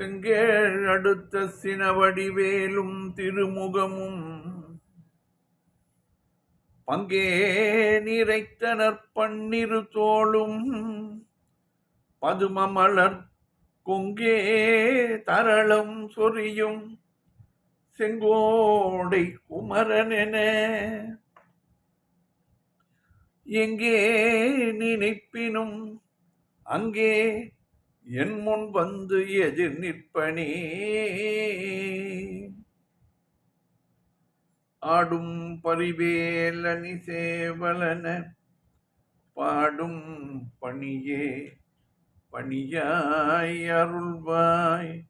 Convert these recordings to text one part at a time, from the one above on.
செங்கேழ் அடுத்த சினவடிவேலும் திருமுகமும். பங்கே நிறைத்தனர் பன்னிரு தோளும். பதுமமலர் கொங்கே தரளம் சொரியும். செங்கோடை குமரனென. எங்கே நினைப்பினும் அங்கே என் முன் வந்து எதிர் நிற்பனே. ஆடும் பரிவேலனி சேவலன பாடும் பணியே பணியாய் அருள்வாய்.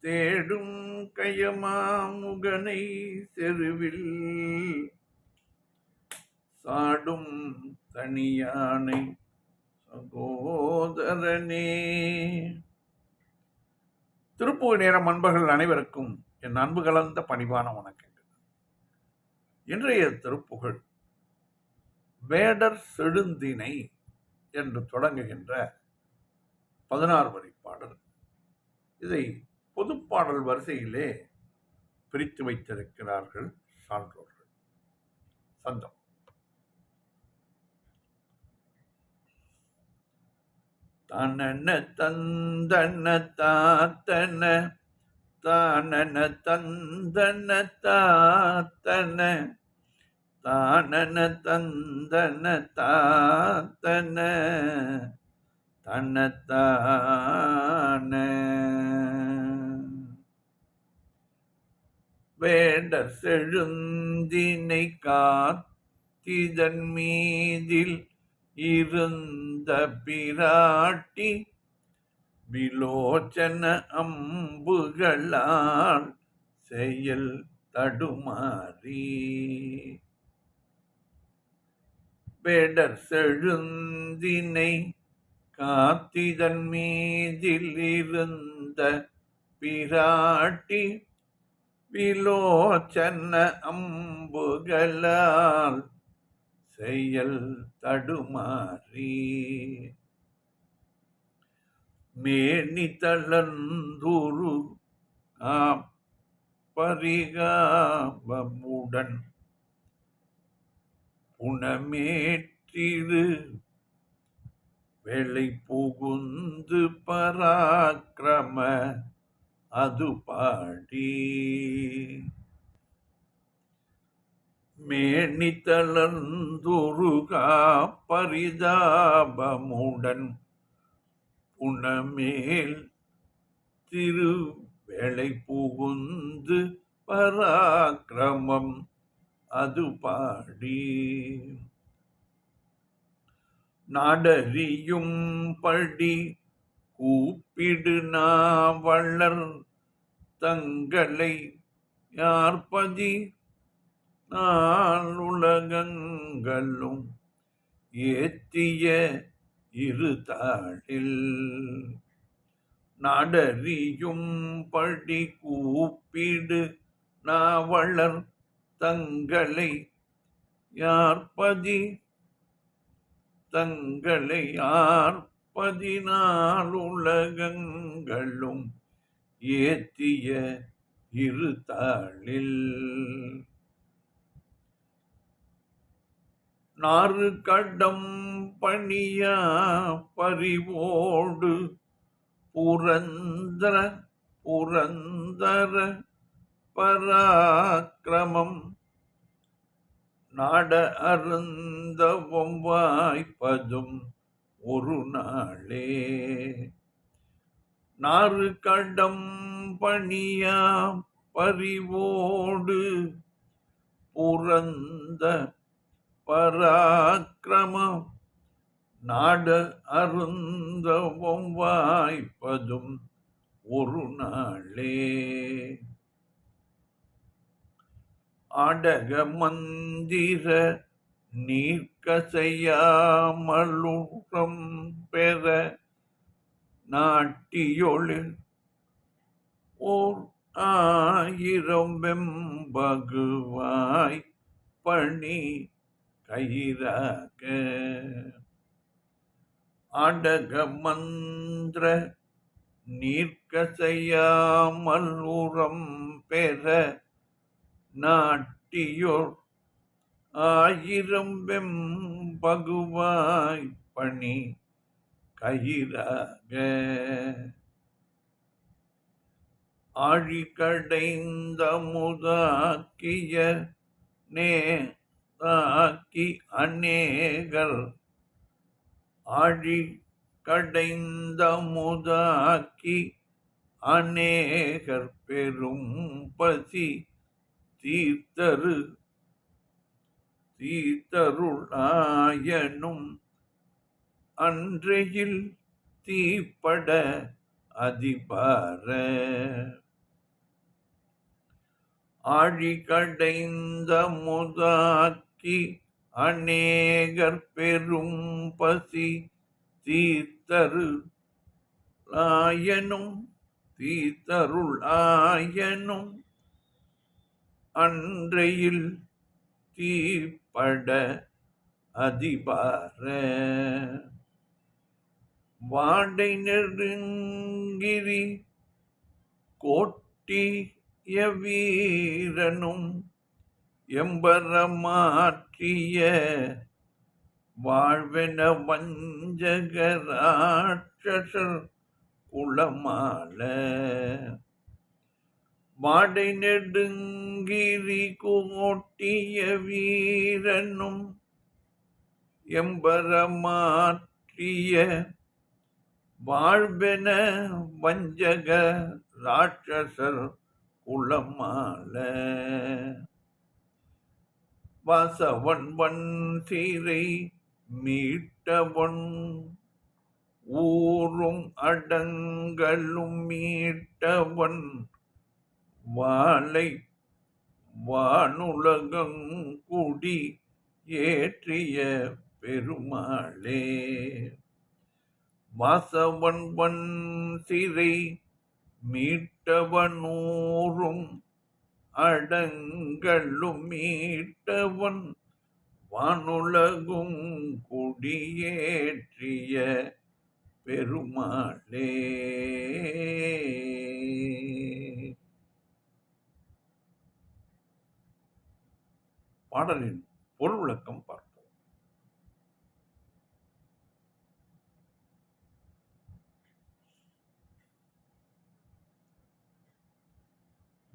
தேடும் கயமாமுகனை செருவில் சாடும் தனியானை சகோதரனே. திருப்புகை நேரம் அன்பர்கள் அனைவருக்கும் என் அன்பு கலந்த பணிவான வணக்கங்கள். இன்றைய திருப்புகழ் வேடர் செழுந்தினை என்று தொடங்குகின்ற பதினாறு வரி பாடல். இதை பொதுப்பாடல் வரிசையிலே பிரித்து வைத்திருக்கிறார்கள் சான்றோர்கள். சந்தம் தனன தந்தன தாத்தன தானன தந்தன தாத்தன தானன தந்தன தாத்தன தனத்தான. வேடர் செழுந்தினை காத்திதன் மீதில் இருந்த பிராட்டி விலோச்சன அம்புகளால் செயல் தடுமாறி. வேடர் செழுந்தினை காத்திதன் மீதிலிருந்த பிராட்டி விலோச்சன அம்புகளால் செயல் தடுமாறி. மேனி தளந்துரு பரிகாபமுடன் புனமேற்றிரு. வெளை புகுந்து பராக்கிரம அது பாடி. மேனி தளர்ந்துருகா பரிதாபமுடன் புனமேல் திருவேளை புகுந்து பராக்கிரமம் அது பாடி. நாடறியும் படி கூப்பிடு நாவளர் தங்களை யார்பதி நான் உலகங்களும் ஏத்திய இரு தாளில் நாடறியும் படி கூப்பிடு நாவளர் தங்களை யார்பதி? தங்களை யார் பதினாலுலகங்களும் ஏத்திய இரு தாளில் நாறு கடம் பணியா பறிவோடு புரந்தர புரந்தர பராக்கிரமம் நாட அருந்தவம் வாய்ப்பதும் ஒரு நாளே. நாறு கடம் பணியா பறிவோடு புரந்த பராக்கிரமம். நாட அருந்தவும் வாய்ப்பதும் ஒரு நாளே. அடக மந்திர நீர்க்கசையாமலுறம் பெற நாட்டியொழு ஓர் ஆயிரம் வெம்பகுவாய் பணி கயிறாக. அடக மந்திர நீர்க்க செய்யாமல் உரம் பெற நாட்டியோர் ஆயிரம் வெம்பகுவாய் பணி கயிறாக. ஆழிகடைந்த முதாக்கிய நே நேதாக்கி அநேகர் ஆழி கடைந்த முதாக்கி அநேகர் பெரும் பசி தீர்த்தரு தீர்த்தருளாயனும் அன்றையில் தீப்பட அதிபார. ஆழி கடைந்த முதாக்கி அநேகர் பெரும் பசி தீர்த்தரு ஆயனும் தீத்தருள் ஆயனும் அன்றையில் தீப்பட அதிபார. வாடை நெருங்கிரி கோட்டிய வீரனும் எம்பரமாற்றிய வாழ்வென வஞ்சகராட்சசர் குளமால வாடை நெடுங்கிரி கோட்டிய வீரனும் எம்பரமாற்றிய வாழ்வென வஞ்சக ராட்சசர் குளமால வாசவன் வன் சீரை மீட்டவன் ஊரும் அடங்களும் மீட்டவன் வாழை வானுலகங்குடி ஏற்றிய பெருமாளே. வாசவன் வன் சிறை மீட்டவனூரும் அடங்களும் மீட்டவன் வானுலகும் குடியேற்றிய பெருமாளே. பாடலின் பொருள் விளக்கம்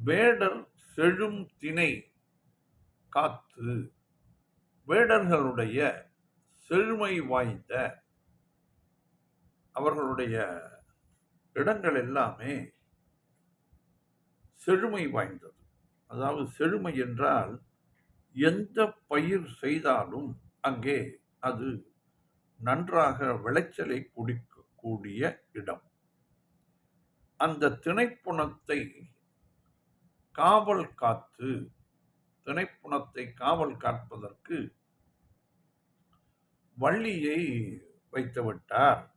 வேடர் செழும் திணை காத்து. வேடர்களுடைய செழுமை வாய்ந்த அவர்களுடைய இடங்கள் எல்லாமே செழுமை வாய்ந்தது. அதாவது செழுமை என்றால் எந்த பயிர் செய்தாலும் அங்கே அது நன்றாக விளைச்சலை குடிக்கக்கூடிய இடம். அந்த திணைப்புணத்தை காவல் காத்து திணைப்புணத்தை காவல் காப்பதற்கு வள்ளியை வைத்து விட்டார்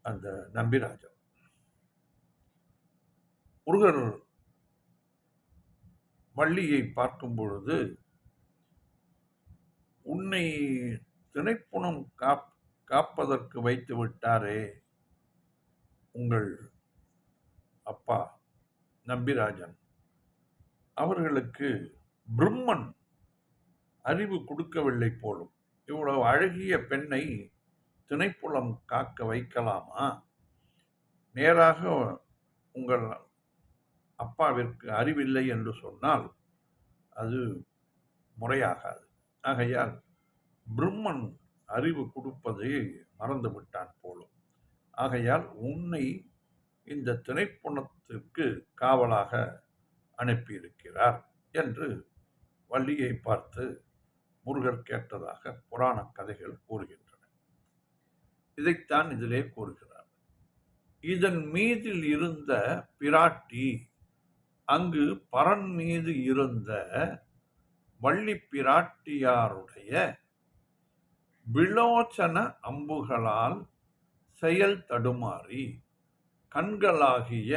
அந்த நம்பிராஜன். முருகர் வள்ளியை பார்க்கும் பொழுது உன்னை திணைப்புணம் காப் காப்பதற்கு வைத்து விட்டாரே உங்கள் அப்பா. நம்பிராஜன். அவர்களுக்கு பிரம்மன் அறிவு கொடுக்கவில்லை போலும். இவ்வளவு அழகிய பெண்ணை திணைப்புலம் காக்க வைக்கலாமா? நேராக உங்கள் அப்பாவிற்கு அறிவில்லை என்று சொன்னால் அது முறையாகாது. ஆகையால் பிரம்மன் அறிவு கொடுப்பதை மறந்து விட்டான் போலும். ஆகையால் உன்னை இந்த திணைப்புணத்திற்கு காவலாக அனுப்பியிருக்கிறார் என்று வள்ளியை பார்த்து முருகர் கேட்டதாக புராண கதைகள் கூறுகின்றன. இதைத்தான் இதிலே கூறுகிறார். இதன் மீதில் இருந்த பிராட்டி அங்கு பரன் மீது இருந்த வள்ளி பிராட்டியாருடைய விலோச்சன அம்புகளால் செயல் தடுமாறி கண்களாகிய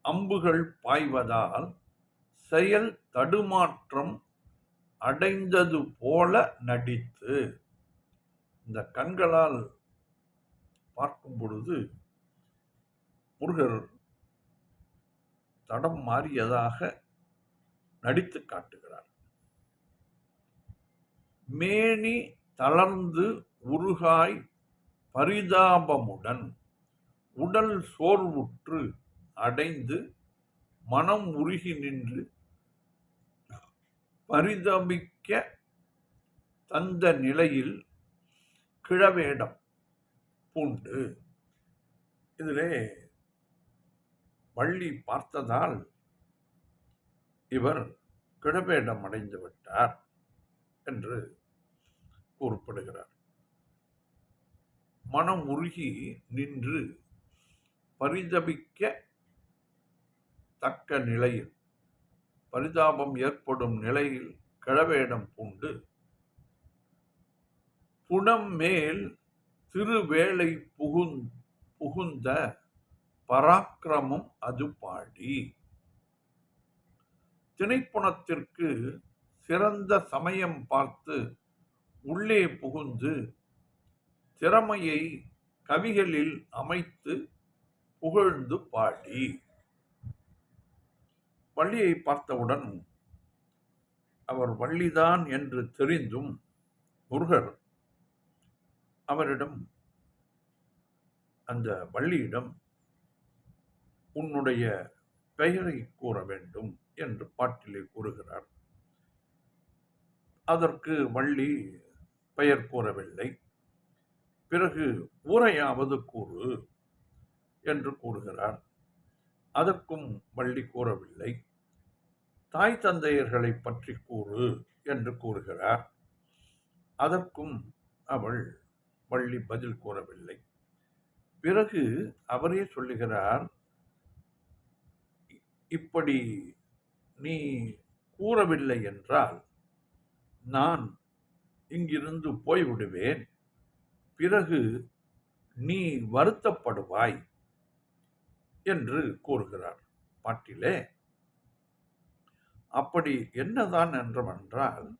அம்புகள் பாய்வதால் செயல் தடுமாற்றம் அடைந்தது போல நடித்து. இந்த கண்களால் பார்க்கும் பொழுது முருகர் தடம் மாறியதாக நடித்து காட்டுகிறார். மேனி தளர்ந்து உருகாய் பரிதாபமுடன் உடல் சோர்வுற்று அடைந்து மனம் உருகி நின்று பரிதமிக்க தந்த நிலையில் கிழவேடம் பூண்டு. இதிலே வள்ளி பார்த்ததால் இவர் கிழவேடம் அடைந்து விட்டார் என்று கூறப்படுகிறார். மனம் உருகி நின்று பரிதபிக்க தக்க நிலையில் பரிதாபம் ஏற்படும் நிலையில் கிழவேடம் பூண்டு புனம் மேல் திருவேளை புகுந் புகுந்த பராக்கிரமம் அது பாடி. திணைப்புணத்திற்கு சிறந்த சமயம் பார்த்து உள்ளே புகுந்து திறமையை கவிகளில் அமைத்து புகழ்ந்து பாடி. வள்ளியை பார்த்தவுடன் அவர் வள்ளிதான் என்று தெரிந்தும் முருகர் அவரிடம் அந்த வள்ளியிடம் உன்னுடைய பெயரை கூற வேண்டும் என்று பாட்டிலே கூறுகிறார். அதற்கு வள்ளி பெயர் கூறவில்லை. பிறகு ஊரையாவது கூறு. என்று கூறுகிறார். அதற்கும் வள்ளி கூறவில்லை. தாய் தந்தையர்களை பற்றி கூறு என்று கூறுகிறார். அதற்கும் அவள் வள்ளி பதில் கூறவில்லை. பிறகு அவரே சொல்லுகிறார் இப்படி நீ கூறவில்லை என்றால் நான் இங்கிருந்து போய்விடுவேன். பிறகு நீ வருத்தப்படுவாய். என்று கூறுகிறார். பாட்டிலே அப்படி என்னதான் என்றவென்றால்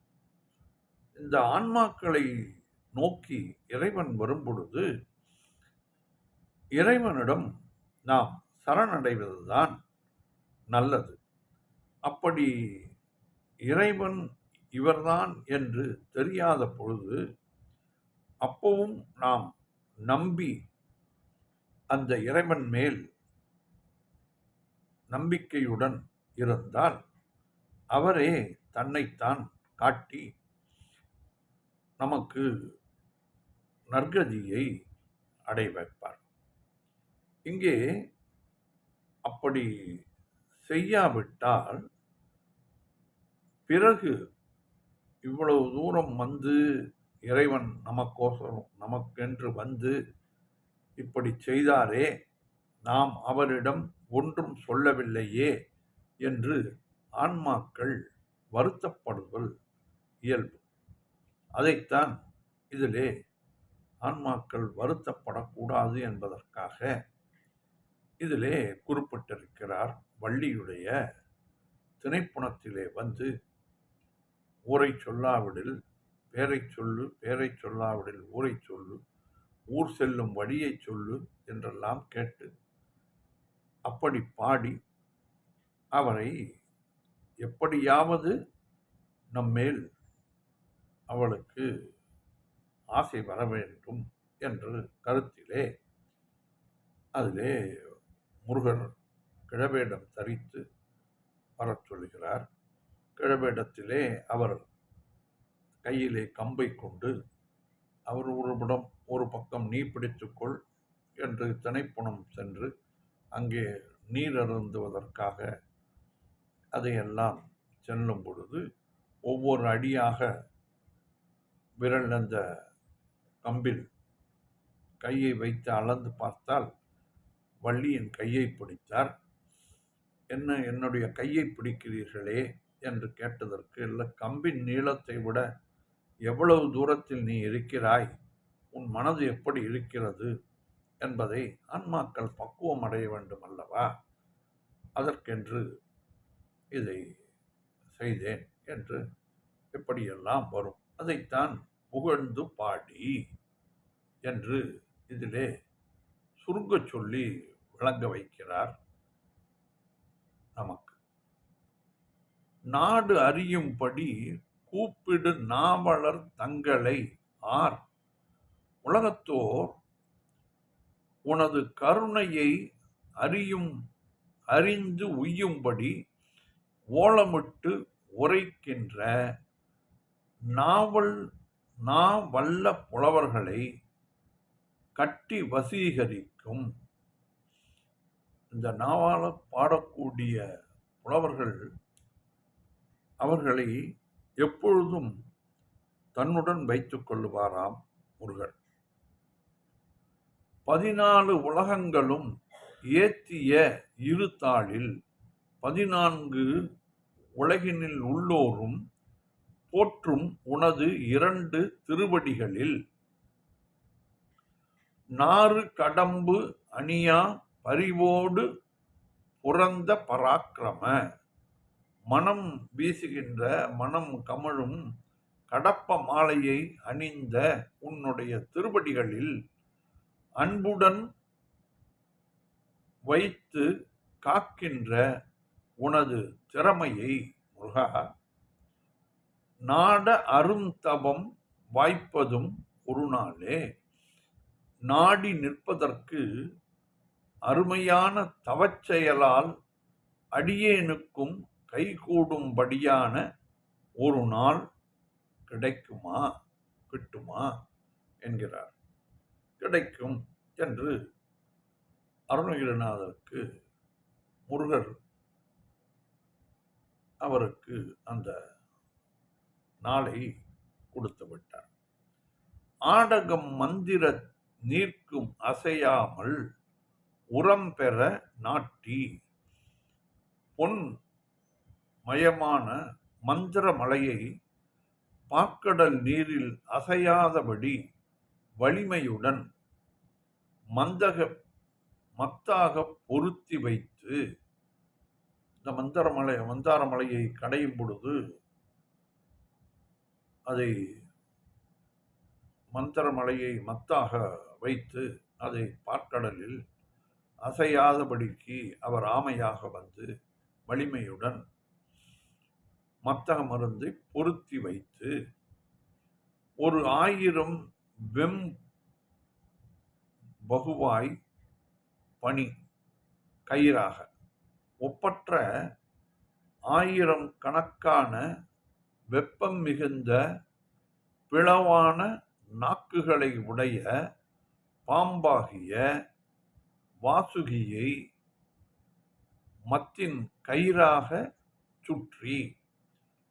இந்த ஆன்மாக்களை நோக்கி இறைவன் வரும்பொழுது இறைவனிடம் நாம் சரணடைவதுதான் நல்லது. அப்படி இறைவன் இவர்தான் என்று தெரியாத பொழுது அப்பவும் நாம் நம்பி அந்த இறைவன் மேல் நம்பிக்கையுடன் இருந்தால் அவரே தன்னைத்தான் காட்டி நமக்கு நற்கதியை அடை வைப்பார். இங்கே அப்படி செய்யாவிட்டால் பிறகு இவ்வளவு தூரம் வந்து இறைவன் நமக்கோசரம் நமக்கென்று வந்து இப்படி செய்தாரே நாம் அவரிடம் ஒன்றும் சொல்லவில்லையே என்று ஆன்மாக்கள் வருத்தப்படுதல் இயல்பு. அதைத்தான் இதிலே ஆன்மாக்கள் வருத்தப்படக்கூடாது என்பதற்காக இதிலே குறிப்பிட்டிருக்கிறார் வள்ளியுடைய திணைப்புணத்திலே வந்து ஊரை சொல்லாவிடில் பேரை சொல்லு பேரை சொல்லாவிடில் ஊரை சொல்லு ஊர் செல்லும் வழியை சொல்லு என்றெல்லாம் கேட்டு அப்படி பாடி அவரை எப்படியாவது நம்மேல் அவளுக்கு ஆசை வர வேண்டும் என்று கருத்திலே அதிலே முருகர் கிழவேடம் தரித்து வரச் சொல்கிறார். கிழவேடத்திலே அவர் கையிலே கம்பை கொண்டு அவர் ஒருபுடம் ஒரு பக்கம் நீ பிடித்துக்கொள் என்று திணைப்புணம் சென்று அங்கே நீர் அருந்துவதற்காக அதையெல்லாம் செல்லும் பொழுது ஒவ்வொரு அடியாக விரல் அந்த கம்பில் கையை வைத்து அளந்து பார்த்தால் வள்ளியின் கையை பிடித்தார். என்ன என்னுடைய கையை பிடிக்கிறீர்களே? என்று கேட்டதற்கு இல்லை கம்பின் நீளத்தை விட எவ்வளவு தூரத்தில் நீ இருக்கிறாய்? உன் மனது எப்படி இருக்கிறது? என்பதை ஆன்மாக்கள் பக்குவம் அடைய வேண்டும் அல்லவா அதற்கென்று இதை செய்தேன் என்று எப்படியெல்லாம் வரும்? அதைத்தான் புகழ்ந்து பாடி என்று இதிலே சுருங்க சொல்லி விளங்க வைக்கிறார் நமக்கு. நாடு அறியும்படி கூப்பிடு நாவலர் தங்களை ஆர். உலகத்தோர் உனது கருணையை அறியும் அறிந்து உய்யும்படி ஓலமிட்டு உரைக்கின்ற நாவல் நா வல்ல புலவர்களை கட்டி வசீகரிக்கும். இந்த நாவால பாடக்கூடிய புலவர்கள் அவர்களை எப்பொழுதும் தன்னுடன் வைத்துக் கொள்ளுவாராம் முருகன். பதினாலு உலகங்களும் ஏத்திய இரு தாளில் பதினான்கு உலகினில் உள்ளோரும் போற்றும் உனது இரண்டு திருவடிகளில். நாறு கடம்பு அணியா பரிவோடு புறந்த பராக்கிரம. மனம் வீசுகின்ற மனம் கமழும் கடப்ப மாலையை அணிந்த உன்னுடைய திருவடிகளில் அன்புடன் வைத்து காக்கின்ற உனது திறமையை முருகா நாட அருந்தபம் வாய்ப்பதும் ஒரு நாளே. நாடி நிற்பதற்கு அருமையான தவச்செயலால் அடியேனுக்கும் கைகூடும்படியான ஒரு நாள் கிடைக்குமா கிட்டுமா என்கிறார். கிடைக்கும் என்று அருணகிரிநாதருக்கு முருகர் அவருக்கு அந்த நாளை கொடுத்து விட்டார். ஆடகம் மந்திர நீர்க்கும் அசையாமல் உரம் பெற நாட்டி பொன் மயமான மந்திர மலையை பாக்கடல் நீரில் அசையாதபடி வலிமையுடன் மந்தக மத்தாக பொருத்தி வைத்து இந்த மந்தாரமலை மந்தாரமலையை கடையும் பொழுது அதை மந்திரமலையை மத்தாக வைத்து அதை பாற்கடலில் அசையாதபடிக்கு அவர் ஆமையாக வந்து வலிமையுடன் மத்தக மருந்தை பொருத்தி வைத்து ஒரு ஆயிரம் வெம் பகுவாய் பனி கயிறாக. ஒப்பற்ற ஆயிரம் கணக்கான வெப்பம் மிகுந்த பிளவான நாக்குகளை உடைய பாம்பாகிய வாசுகியை மத்தின் கயிறாக சுற்றி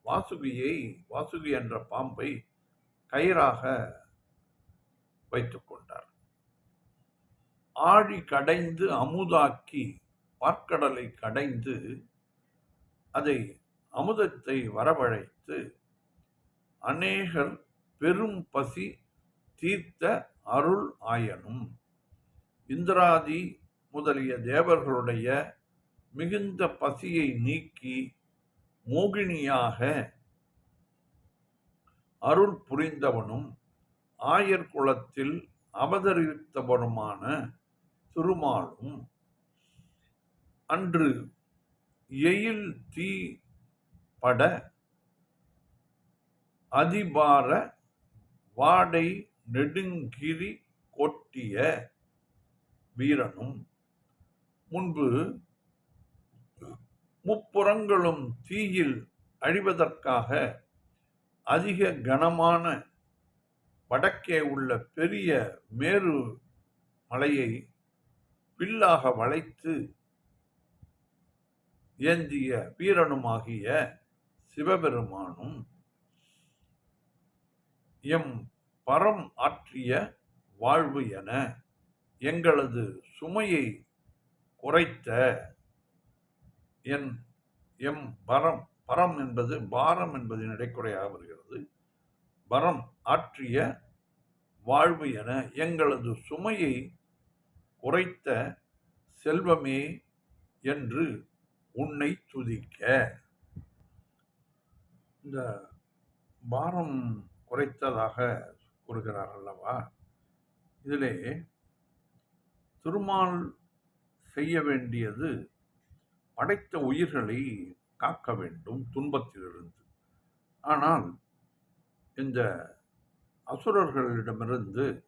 வாசுகியை வாசுகி என்ற பாம்பை கயிறாக வைத்துக்கொண்டார் ஆழி கடைந்து அமுதாக்கி பார்க்கடலை கடைந்து அதை அமுதத்தை வரவழைத்து அநேகர் பெரும் பசி தீர்த்த அருள் ஆயனும். இந்திராதி முதலிய தேவர்களுடைய மிகுந்த பசியை நீக்கி மோகினியாக அருள் புரிந்தவனும் ஆயர் குலத்தில் அவதரித்தவனுமான திருமாலும் அன்று எயில் தீ பட அதிபார வாடை நெடுங்கிரி கொட்டிய வீரனும் முன்பு முப்புறங்களும் தீயில் அழிவதற்காக அதிக கனமான வடக்கே உள்ள பெரிய மேரு மலையை பில்லாக வளைத்து ஏந்திய வீரனுமாகிய சிவபெருமானும் எம் பரம் ஆற்றிய வாழ்வு என எங்களது சுமையை குறைத்த என் எம் பரம் பரம் என்பது பாரம் என்பதின் இடைக்குறையாக வருகிறது. பரம் ஆற்றிய வாழ்வு என எங்களது சுமையை குறைத்த செல்வமே என்று உன்னை துதிக்க. இந்த பாரம் குறைத்ததாக கூறுகிறார் அல்லவா? இதிலே திருமால் செய்ய வேண்டியது படைத்த உயிர்களை காக்க வேண்டும் துன்பத்திலிருந்து. ஆனால் இந்த அசுரர்களிடமிருந்து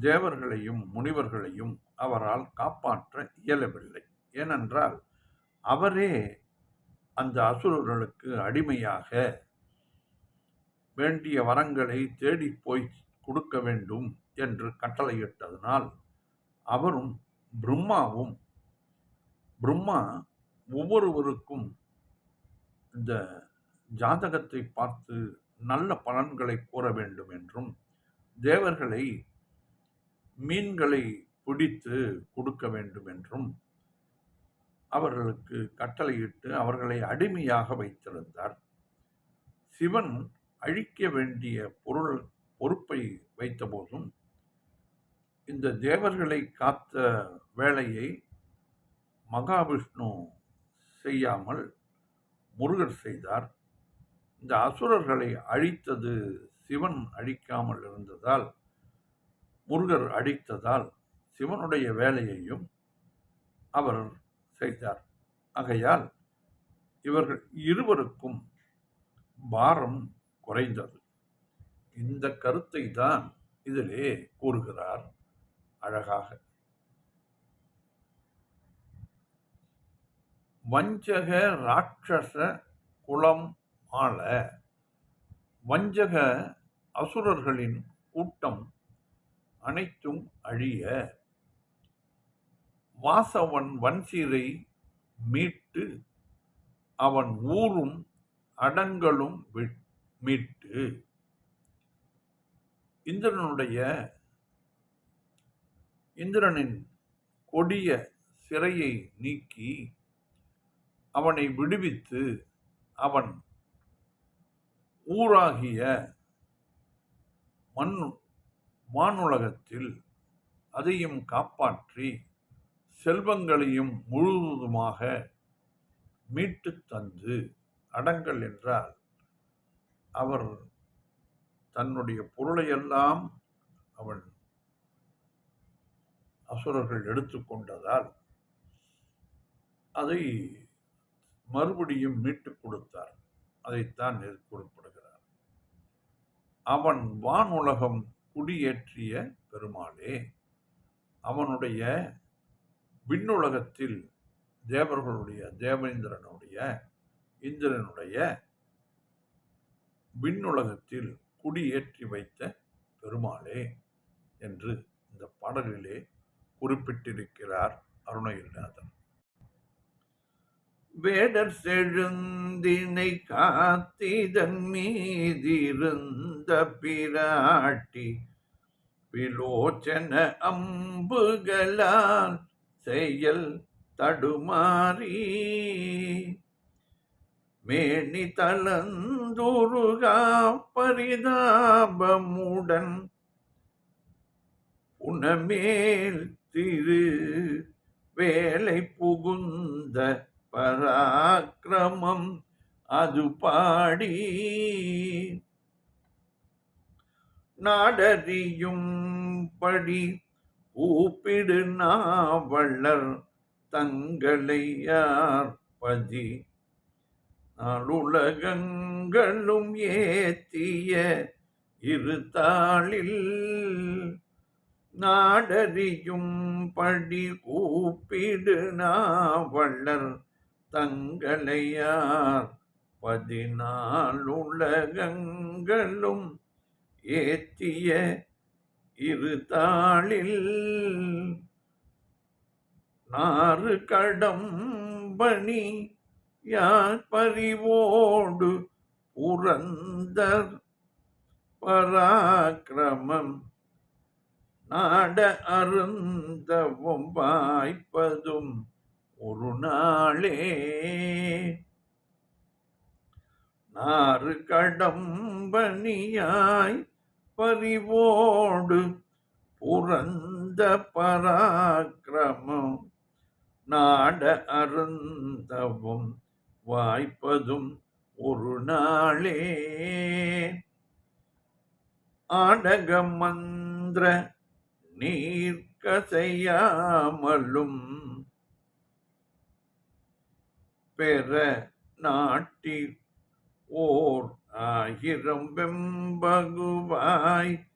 தேவர்களையும் முனிவர்களையும் அவரால் காப்பாற்ற இயலவில்லை. ஏனென்றால் அவரே அந்த அசுரர்களுக்கு அடிமையாக வேண்டிய வரங்களை தேடி போய் கொடுக்க வேண்டும் என்று கட்டளையிட்டதனால் அவரும் பிரம்மாவும் பிரம்மா ஒவ்வொருவருக்கும் இந்த ஜாதகத்தை பார்த்து நல்ல பலன்களை கூற வேண்டும் என்றும் தேவர்களை மீன்களை பிடித்து கொடுக்க வேண்டும் என்றும் அவர்களுக்கு கட்டளையிட்டு அவர்களை அடிமையாக வைத்திருந்தார். சிவன் அழிக்க வேண்டிய பொருள் பொறுப்பை வைத்தபோதும் இந்த தேவர்களை காத்த வேலையை மகாவிஷ்ணு செய்யாமல் முருகர் செய்தார். இந்த அசுரர்களை அழித்தது சிவன் அழிக்காமல் இருந்ததால் முருகர் அழித்ததால் சிவனுடைய வேலையையும் அவர் செய்தார். ஆகையால் இவர்கள் இருவருக்கும் பாரம் குறைந்தது. இந்த கருத்தை தான் இதிலே கூறுகிறார் அழகாக. வஞ்சக ராட்சச குலம் ஆள வஞ்சக அசுரர்களின் கூட்டம் அனைத்தும் அழிய வாசவன் வன்சீரை மீட்டு அவன் ஊரும் அடங்களும் மீட்டு. இந்திரனுடைய இந்திரனின் கொடிய சிறையை நீக்கி அவனை விடுவித்து அவன் ஊராகிய மண் வானுலகத்தில் அதையும் காப்பாற்றி செல்வங்களையும் முழுவதுமாக மீட்டு தந்து அடங்கல் என்றால் அவர் தன்னுடைய பொருளையெல்லாம் அவன் அசுரர்கள் எடுத்துக்கொண்டதால் அதை மறுபடியும் மீட்டுக் கொடுத்தார். அதைத்தான் குறிப்பிடுகிறார். அவன் வானுலகம் குடியேற்றிய பெருமாளே அவனுடைய விண்ணுலகத்தில் தேவர்களுடைய தேவேந்திரனுடைய இந்திரனுடைய விண்ணுலகத்தில் குடியேற்றி வைத்த பெருமாளே என்று இந்த பாடலிலே குறிப்பிட்டிருக்கிறார் அருணகிரிநாதன் வேடர் செழுந்தினை காத்திதன் மீதிருந்த பிராட்டி விலோச்சன அம்புகளால் செயல் தடுமாறி மேணி தலந்துருகா பரிதாபமுடன் உணமேல் திரு வேலை புகுந்த பராக்கிரமம் அது பாடி நாடறியும் படி ஊப்பிடு நாவளர் தங்களை யார்பதி நாளுலகங்களும் ஏத்திய இருத்தாளில் நாடறியும் படி கூப்பிடு நாவளர் தங்களையார் பதினாலுலகங்களும் ஏத்திய இரு தாளில் நாறு கடம்பணி யார் பறிவோடு புரந்தர்? பராக்கிரமம் நாட அருந்தவும் வாய்ப்பதும் ஒரு நாளே. நாறு கடம்பணியாய் பறிவோடு புரந்த பராக்கிரமம். நாட அருந்தவும் வாய்ப்பதும் ஒரு நாளே. ஆடக மந்திர நீர்க்கசையாமலும் பெற நாட்டில் ஓர் ஆயிரம் வெம்பகுவாய்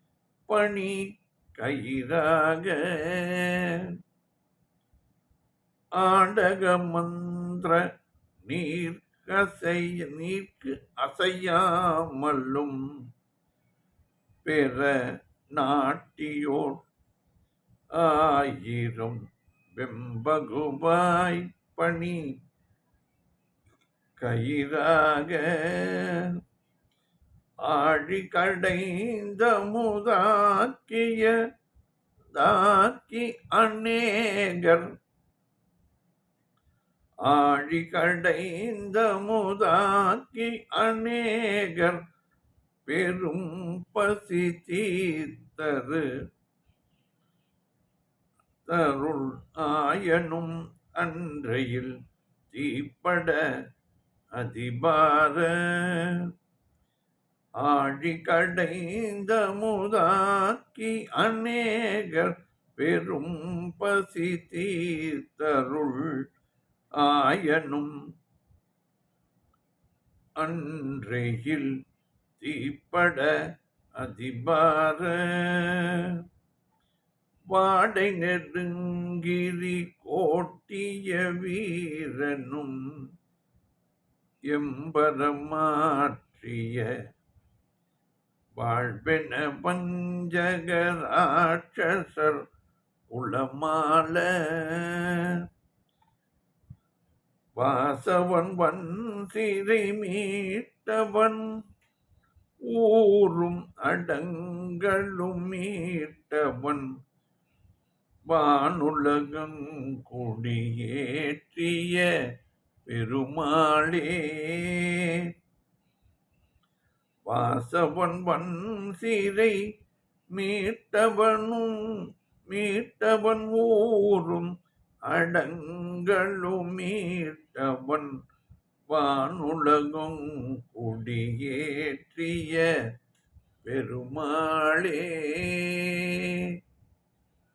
பணி கயிறாக. ஆடக மந்திர நீர் கசைய நீர்க்கு அசையாமலும் பிற நாட்டியோர் ஆயிரம் வெம்பகுவாய் பணி கயிறாக. ஆழி கடைந்த முதாக்கிய தாக்கி அநேகர். ஆழி கடைந்த முதாக்கி அநேகர் பெரும் பசி தீர்த்தரு. தருள் ஆயனும் அன்றையில் தீப்பட அதிபார. ஆழி கடைந்த முதாக்கி அநேகர் பெரும் பசி தீர்த்தருள் ஆயனும் அன்றையில் தீப்பட அதிபார. வாடை நெடுங்கிரி கோட்டிய வீரனும் எம்பரமாற்றிய வாழ்வென பஞ்சகராட்சசர் உளமால வாசவன் வன் சிறை மீட்டவன் ஊரும் அடங்களும் மீட்டவன். வானுலகம் குடியேற்றிய பெருமாளே வாசவன் வன் சிறை மீட்டவனும் மீட்டவன் ஊரும் அடங்களும் மீட்டவன் வானுலகும் குடியேற்றிய பெருமாளே.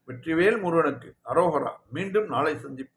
வெற்றிவேல் முருகனுக்கு அரோகரா மீண்டும் நாளை சந்திப்போம்.